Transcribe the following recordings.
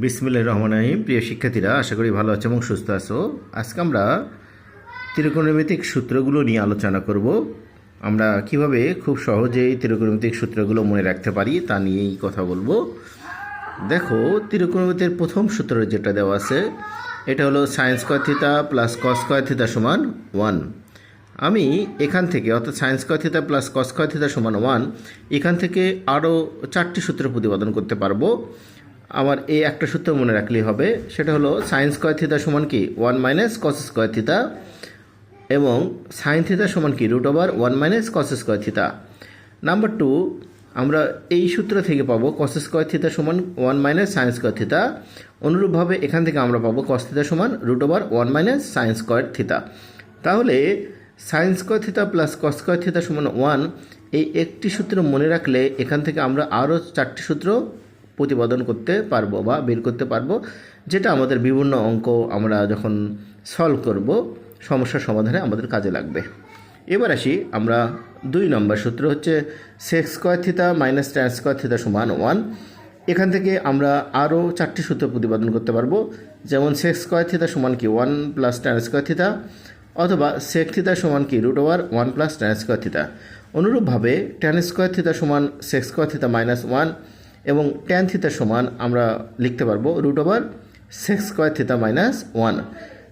বিসমিল্লাহির রহমান রহিম। প্রিয় শিক্ষার্থীরা, আশা করি ভালো আছো এবং সুস্থ আছো। আজকে আমরা ত্রিকোণমিতিক সূত্রগুলো নিয়ে আলোচনা করব। আমরা কীভাবে খুব সহজেই ত্রিকোণমিতিক সূত্রগুলো মনে রাখতে পারি তা নিয়েই কথা বলব। দেখো, ত্রিকোণমিতির প্রথম সূত্র যেটা দেওয়া আছে, এটা হলো sine square theta plus cos square theta সমান ওয়ান আমি এখান থেকে, অর্থাৎ sine square theta plus cos square theta সমান ওয়ান এখান থেকে আরও চারটি সূত্র প্রতিপাদন করতে পারব। আমার এই একটা সূত্র মনে রাখলেই হবে, সেটা হলো সায়েন্স স্কয়ার থিতা সমান কি? One minus cos square theta এবং সাইন থিতা সমান কি? Root over one minus cos square theta number two আমরা এই সূত্র থেকে পাবো কস স্কয়ার থিতা সমান one minus sine square theta অনুরূপভাবে এখান থেকে আমরা পাবো কস থিতা সমান root over one minus sine square theta তাহলে sine square theta plus cos square theta সমান ওয়ান এই একটি সূত্র মনে রাখলে এখান থেকে আমরা আরও চারটি সূত্র প্রতিপাদন করতে পারব বা বের করতে পারব, যেটা আমাদের বিভিন্ন অঙ্ক আমরা যখন সলভ করব সমস্যার সমাধানে আমাদের কাজে লাগবে। এবার আসি আমরা দুই নম্বর সূত্র হচ্ছে sec square theta minus tan square theta সমান ওয়ান এখান থেকে আমরা আরও চারটি সূত্র প্রতিপাদন করতে পারব, যেমন সেক্স স্কোয়ার থিতা সমান কি one plus tan square theta অথবা সেক থিতা সমান কি root over one plus tan square theta অনুরূপভাবে ট্যান স্কোয়ার থিতা সমান sec square theta minus one এবং ট্যান থিতা সমান আমরা লিখতে পারব root over sec square theta minus one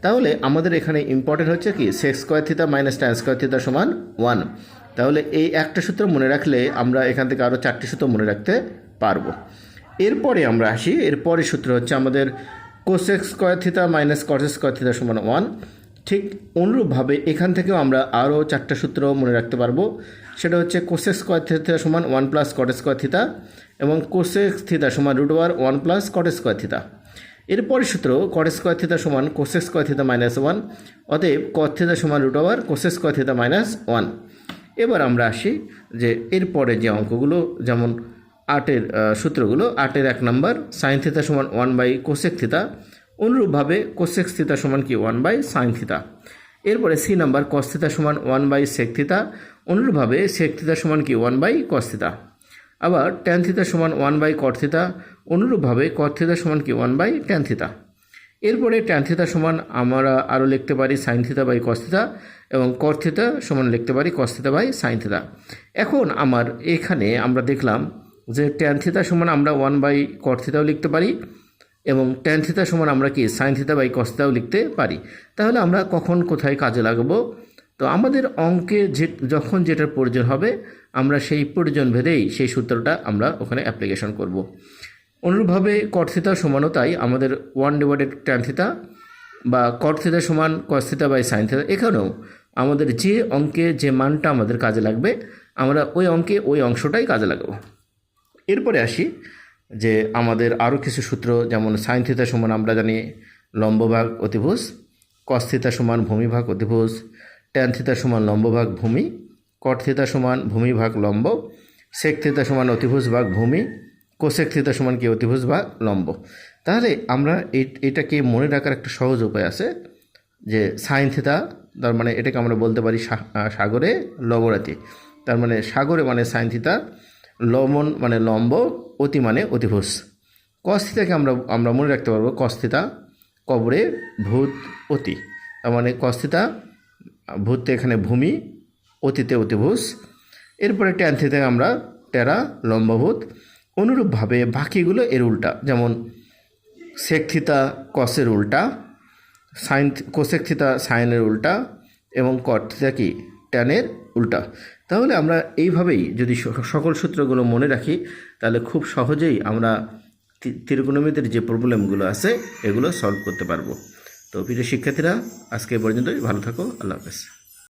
তাহলে আমাদের এখানে ইম্পর্টেন্ট হচ্ছে কি? Sec square theta minus tan square theta সমান ওয়ান তাহলে এই একটা সূত্র মনে রাখলে আমরা এখান থেকে আরও চারটি সূত্র মনে রাখতে পারব। এরপরে আমরা আসি। এরপরে সূত্র হচ্ছে আমাদের cosec square theta minus cot square theta সমান ওয়ান ঠিক অনুরূপভাবে এখান থেকেও আমরা আরও চারটা সূত্র মনে রাখতে পারব। সেটা হচ্ছে কোসেক্স স্কোয়ার থিতা সমান one plus cot square theta এবং কোসেক্স থিতা সমান root over one plus cot square theta এরপরের সূত্র কটেক্স স্কোয়ার থিতা সমান cosec square theta minus one অতএব কট থিতা সমান root over cosec square theta minus one এবার আমরা আসি যে এরপরে যে অঙ্কগুলো, যেমন আটের সূত্রগুলো, আটের এক নম্বর সাইন থিতা সমান ওয়ান বাই কোসেক থিতা অনুরূপভাবে কোসেক থিতা সমান কি? ওয়ান বাই সাইন থিতা এরপরে সি নাম্বার কস থিতা সমান ওয়ান বাই সেক থিতা অনুরূপভাবে সেক থিতা সমান কি? ওয়ান বাই কস থিতা আবার ট্যান থিতা সমান ওয়ান বাই কট থিতা অনুরূপভাবে কট থিতা সমান কি? ওয়ান বাই ট্যান থিতা এরপরে ট্যান থিতা সমান আমরা আরও লিখতে পারি সাইন থিতা বাই কস থিতা এবং কট থিতা সমান লিখতে পারি কস থিতা বাই সাইন থিতা এখন আমার এখানে আমরা দেখলাম যে ট্যান থিতা সমান আমরা ওয়ান বাই কট থিতাও লিখতে পারি। এবং ট্যান থিতা সমান আমরা কি? সাইন থিতা বাই কস থিতাও লিখতে পারি। তাহলে আমরা কখন কোথায় কাজে লাগাবো? তো আমাদের অঙ্কে যে, যখন যেটার প্রয়োজন হবে, আমরা সেই প্রয়োজন ভেদেই সেই সূত্রটা আমরা ওখানে অ্যাপ্লিকেশন করব। অনুরূপভাবে কটথিতা সমানও তাই, আমাদের ওয়ান ডিভাইডেড ট্যান থিতা বা কটথিতা সমান কস্থিতা বাই সাইন থিতা এখানেও আমাদের যে অঙ্কে যে মানটা আমাদের কাজে লাগবে, আমরা ওই অঙ্কে ওই অংশটাই কাজে লাগাবো। এরপরে আসি যে আমাদের আরও কিছু সূত্র, যেমন সাইন থিতা সমান আমরা জানি লম্বভাগ অতিভুজ কস থিতা সমান ভূমিভাগ অতিভুজ ট্যান থিতা সমান লম্বভাগ ভূমি কট থিতা সমান ভূমিভাগ লম্ব সেক থিতা সমান অতিভুজ ভাগ ভূমি কোসেক থিতা সমান কি অতিভুজ ভাগ লম্ব। তাহলে আমরা এটাকে মনে রাখার একটা সহজ উপায় আছে যে সাইন থিতা তার মানে এটাকে আমরা বলতে পারি সাগরে লবরাতি তার মানে সাগরে মানে সাইন থিতা লবণ মানে লম্ব, অতি মানে অতিভুজ। কস্থিতাকে আমরা আমরা মনে রাখতে পারব কস্থিতা, কবরে ভূত, অতি। তার মানে কস্থিতা, ভূতে এখানে ভূমি, অতীতে অতিভুজ। এরপরে ট্যান থেকে আমরা টেরা লম্বভূত। অনুরূপভাবে বাকিগুলো এর উল্টা, যেমন সেক থিতা কসের উল্টা সাইন কোসেক থিতা সাইনের উল্টা, এবং কট থিতা কি? ট্যানের উল্টা। তাহলে আমরা এইভাবেই যদি সকল সূত্রগুলো মনে রাখি, তাহলে খুব সহজেই আমরা ত্রিকোণমিতির যে প্রবলেমগুলো আছে, এগুলো সলভ করতে পারব। তো প্রিয় শিক্ষার্থীরা, আজকে পর্যন্তই। ভালো থাকো। আল্লাহ হাফেজ।